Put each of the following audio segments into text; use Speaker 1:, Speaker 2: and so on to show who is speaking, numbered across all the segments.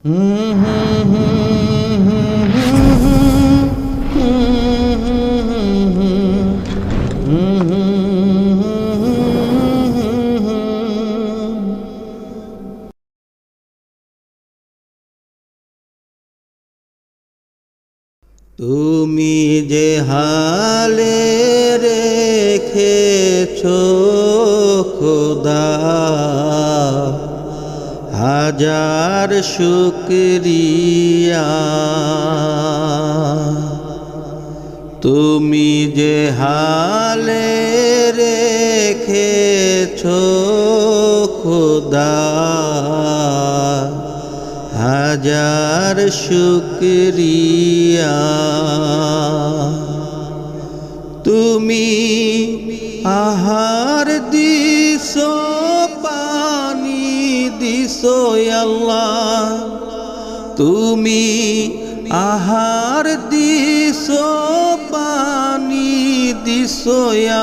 Speaker 1: তুমি যে হালে রেখেছ খোদা। হাজার শুক্রিয়া। তুমি যে হালে রেখেছ খোদা হাজার শুক্রিয়া। তুমি আহার আল্লাহ তুমি আহার দিস পানি দিস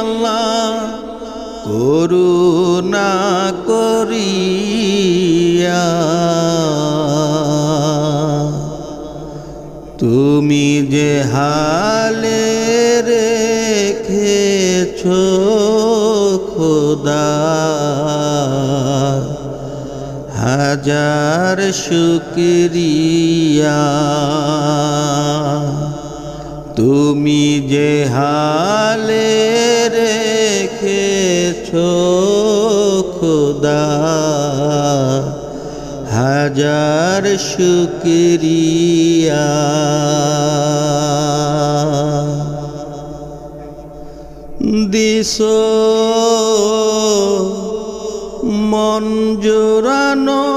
Speaker 1: আল্লাহ করুণা করিয়া। তুমি যে হালে রেখেছ খোদা হাজার শুক্রিয়া। তুমি যে হালে রেখেছ খোদা হাজার শুক্রিয়া। দিস মন জোরানো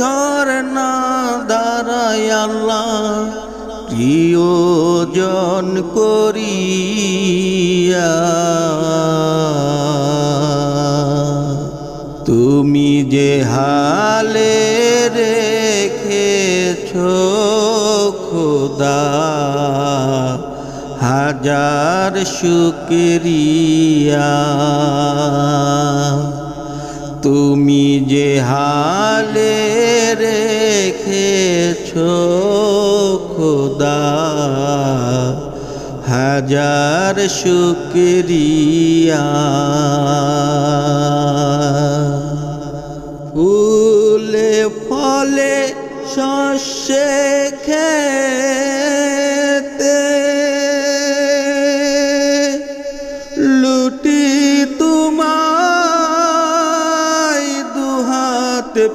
Speaker 1: ঝর্ণা দাঁড়ায় আল্লাহ প্রিয়জন করিয়া। তুমি যে হালে রেখেছ খোদা হাজার শুক্রিয়া। তুমি যে হালে রেখেছ খোদা। হাজার শুক্রিয়া। ফুলে ফলে শস্যে খেতে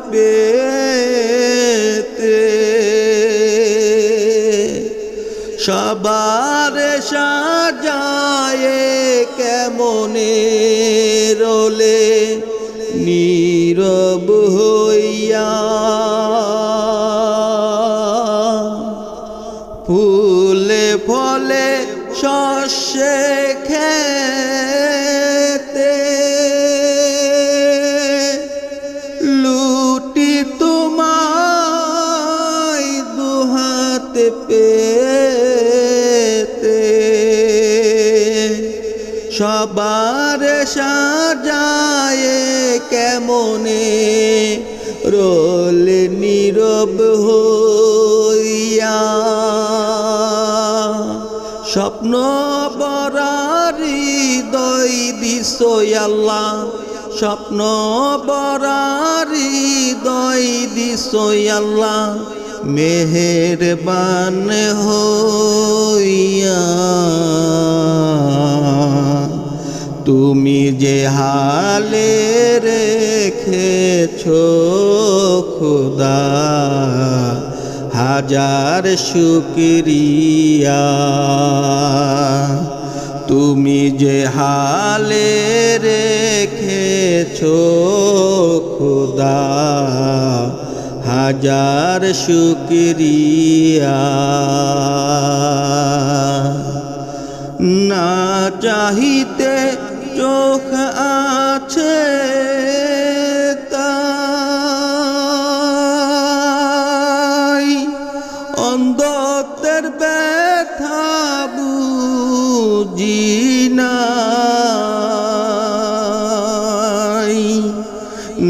Speaker 1: পেতে। সবার সাজায় কেমনে রোলে নীরব হইয়া। ফুলে ফলে শস্যে খেতে সবার সাজায় কেমনে রোল নীরব হইয়া? স্বপ্ন বরারি দই দিস আল্লাহ, স্বপ্ন বরারি দই দিস আল্লাহ, মেহেরবান হইয়া। তুমি যে হালে রেখেছ খুদা, হাজার শুক্রিয়া। তুমি যে হালে রেখেছ খুদা, হাজার শুক্রিয়া। না চাহিতে চোখ আছে তাই। অন্ধত্বের ব্যথা বুঝি নাই।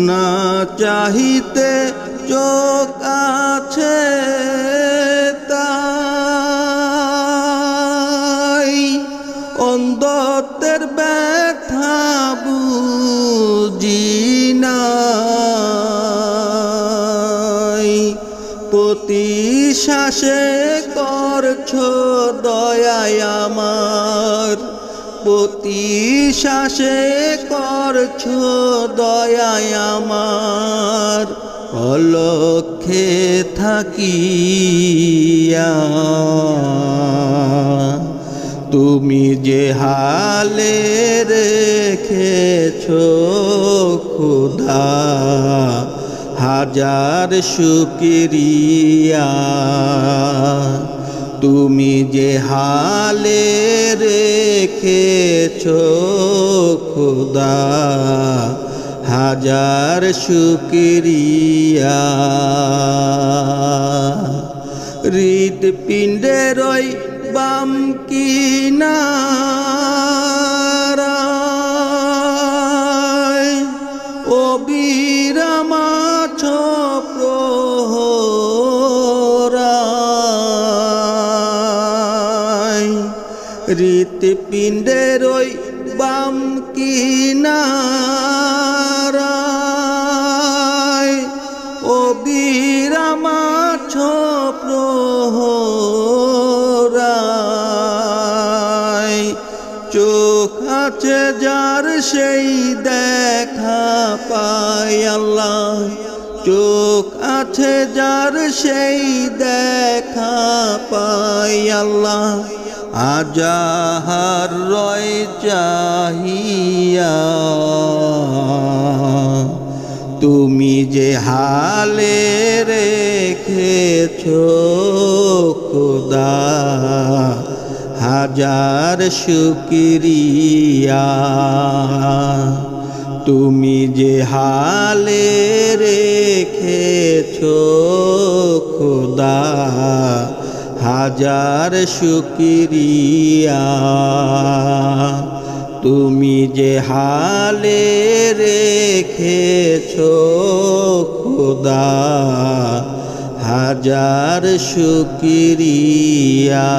Speaker 1: না চাহিতে চোখ আছে প্রতি শ্বাসে করছ দয়ায় আমার। প্রতি শ্বাসে করছ দয়ায় আমার। অলক্ষে থাকিয়া তুমি যে হালে রেখেছ খুদা হাজার শুক্রিয়া। তুমি যে হালে রেখেছ খুদা হাজার শুক্রিয়া। হৃদ পিণ্ডের ওই বাম কিনারায় হৃৎপিণ্ডের ওই বাম কিনারায়। ও বীরামাছ প্রহরায় চোখ আছে যার সেই দেখা পায় আল্লাহ। চোখ আছে যার সেই দেখা পায় আল্লাহ। আজাহার রয় চাহিয়া, তুমি যে হালে রেখেছ খুদা, হাজার শুক্রিয়া। তুমি যে হালে রেখেছ খুদা হাজার শুক্রিয়া। তুমি যে হালে রেখেছ খোদা হাজার শুক্রিয়া।